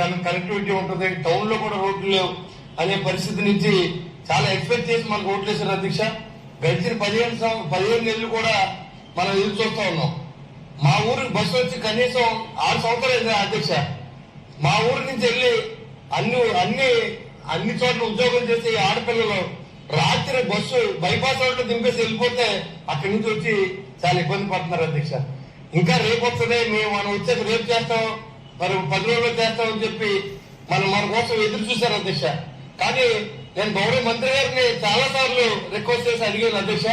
Connectivity ఉంటుంది. టౌన్లో కూడా రోడ్లు లేవు. అనే పరిస్థితి నుంచి చాలా ఎక్స్పెక్ట్ చేసి మనకు ఓట్లు వేశారు అధ్యక్ష. గడిచిన పదిహేను సంవత్సరం పదిహేను నెలలు కూడా మనం ఎదురు చూస్తా ఉన్నాం. మా ఊరికి బస్సు వచ్చి కనీసం ఆరు సంవత్సరాలు అధ్యక్ష. మా ఊరి నుంచి వెళ్ళి అన్ని అన్ని అన్ని చోట్ల ఉద్యోగం చేసే ఆడపిల్లలు రాత్రి బస్సు బైపాస్ రోడ్లో దింపేసి వెళ్ళిపోతే అక్కడి నుంచి వచ్చి చాలా ఇబ్బంది పడుతున్నారు అధ్యక్ష. ఇంకా రేపు వస్తుంది మేము మనం వచ్చేసి రేపు చేస్తాం. మరి పది రోజుల్లో చేస్తామని చెప్పి మనం మన కోసం ఎదురు చూశారు అధ్యక్ష. కానీ నేను గౌరవ మంత్రి గారిని చాలా సార్లు రిక్వెస్ట్ చేసి అడిగాను అధ్యక్ష.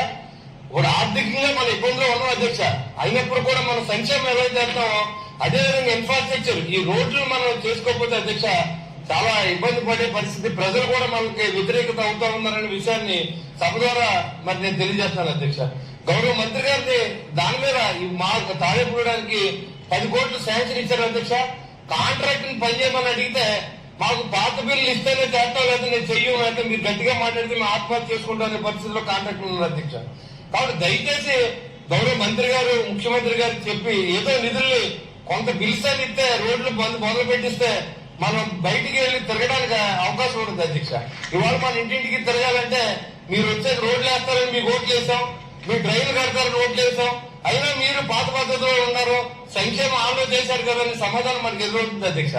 ఇప్పుడు ఆర్థికంగా మన ఇబ్బందులు ఉన్నాం అధ్యక్ష. అయినప్పుడు కూడా మన సంక్షేమం ఎలా చేస్తామో అదే విధంగా ఇన్ఫ్రాస్ట్రక్చర్ ఈ రోడ్లు మనం చేసుకోకపోతే అధ్యక్ష చాలా ఇబ్బంది పడే పరిస్థితి. ప్రజలు కూడా మనకి వ్యతిరేకత అవుతా ఉన్నారనే విషయాన్ని సభ ద్వారా మరి నేను తెలియజేస్తాను అధ్యక్ష. గౌరవ మంత్రి గారిని దాని మీద ఈ మా తాడేపూడడానికి పది కోట్లు శాంక్షన్ ఇచ్చారు అధ్యక్ష. కాంట్రాక్ట్ పని చేయమని అడిగితే మాకు పాత బిల్లు ఇస్తేనే చేస్తాం లేదా నేను చెయ్యం అయితే మీరు గట్టిగా మాట్లాడితే మేము ఆత్మహత్య చేసుకుంటామనే పరిస్థితిలో కాంట్రాక్ట్ ఉన్నారు అధ్యక్ష. కాబట్టి దయచేసి గౌరవ మంత్రి గారు ముఖ్యమంత్రి గారు చెప్పి ఏదో నిధుల్ని కొంత బిల్స్ అని ఇస్తే రోడ్లు బంద్ మొదలు పెట్టిస్తే మనం బయటికి వెళ్ళి తిరగడానికి అవకాశం ఉంటుంది అధ్యక్ష. ఇవాళ మన ఇంటింటికి తిరగాలంటే మీరు వచ్చే రోడ్లు వేస్తారని మీకు ఓట్లు వేసాం మీ డ్రైవర్ కడతారని ఓట్లు వేసాం. అయినా మీరు పాత పద్ధతిలో ఉన్నారు సంక్షేమ ఆలో చేశారు కదా సమాధానం మనకి ఎదురవుతుంది అధ్యక్ష.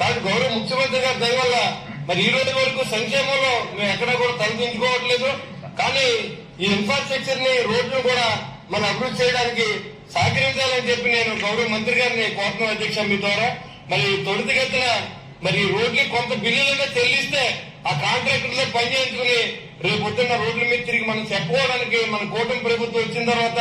కానీ గౌరవ ముఖ్యమంత్రి గారి దయ వల్ల మరి ఈ రోజు వరకు సంక్షేమంలో మేము ఎక్కడ కూడా తలదించుకోవట్లేదు. కానీ ఈ ఇన్ఫ్రాస్ట్రక్చర్ని రోడ్లు కూడా మనం అభివృద్ధి చేయడానికి సహకరించాలని చెప్పి నేను గౌరవ మంత్రి గారిని కోరుతున్నాను అధ్యక్ష మీ ద్వారా. మరి తొలితగతిన మరి ఈ రోడ్లు కొంత బిల్లులుగా చెల్లిస్తే ఆ కాంట్రాక్టర్లో పని చేయించుకుని రేపు పొద్దున్న రోడ్ల మీద తిరిగి మనం చెప్పుకోవడానికి మన కూటమి ప్రభుత్వం వచ్చిన తర్వాత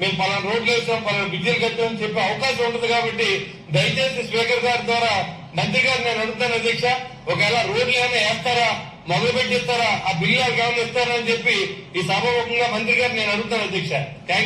మేము పలానా రోడ్లు వేసాం పలానా బిజ్జలు కట్టామని చెప్పే అవకాశం ఉండదు కాబట్టి దయచేసి స్పీకర్ గారి ద్వారా మంత్రి గారు నేను అడుగుతాను అధ్యక్ష ఒకవేళ రోడ్లు ఏమైనా వేస్తారా మొదలు పెట్టిస్తారా ఆ బిల్లు ఏమైనా ఇస్తారా అని చెప్పి ఈ సభాముఖంగా మంత్రి గారు నేను అడుగుతాను అధ్యక్ష. థ్యాంక్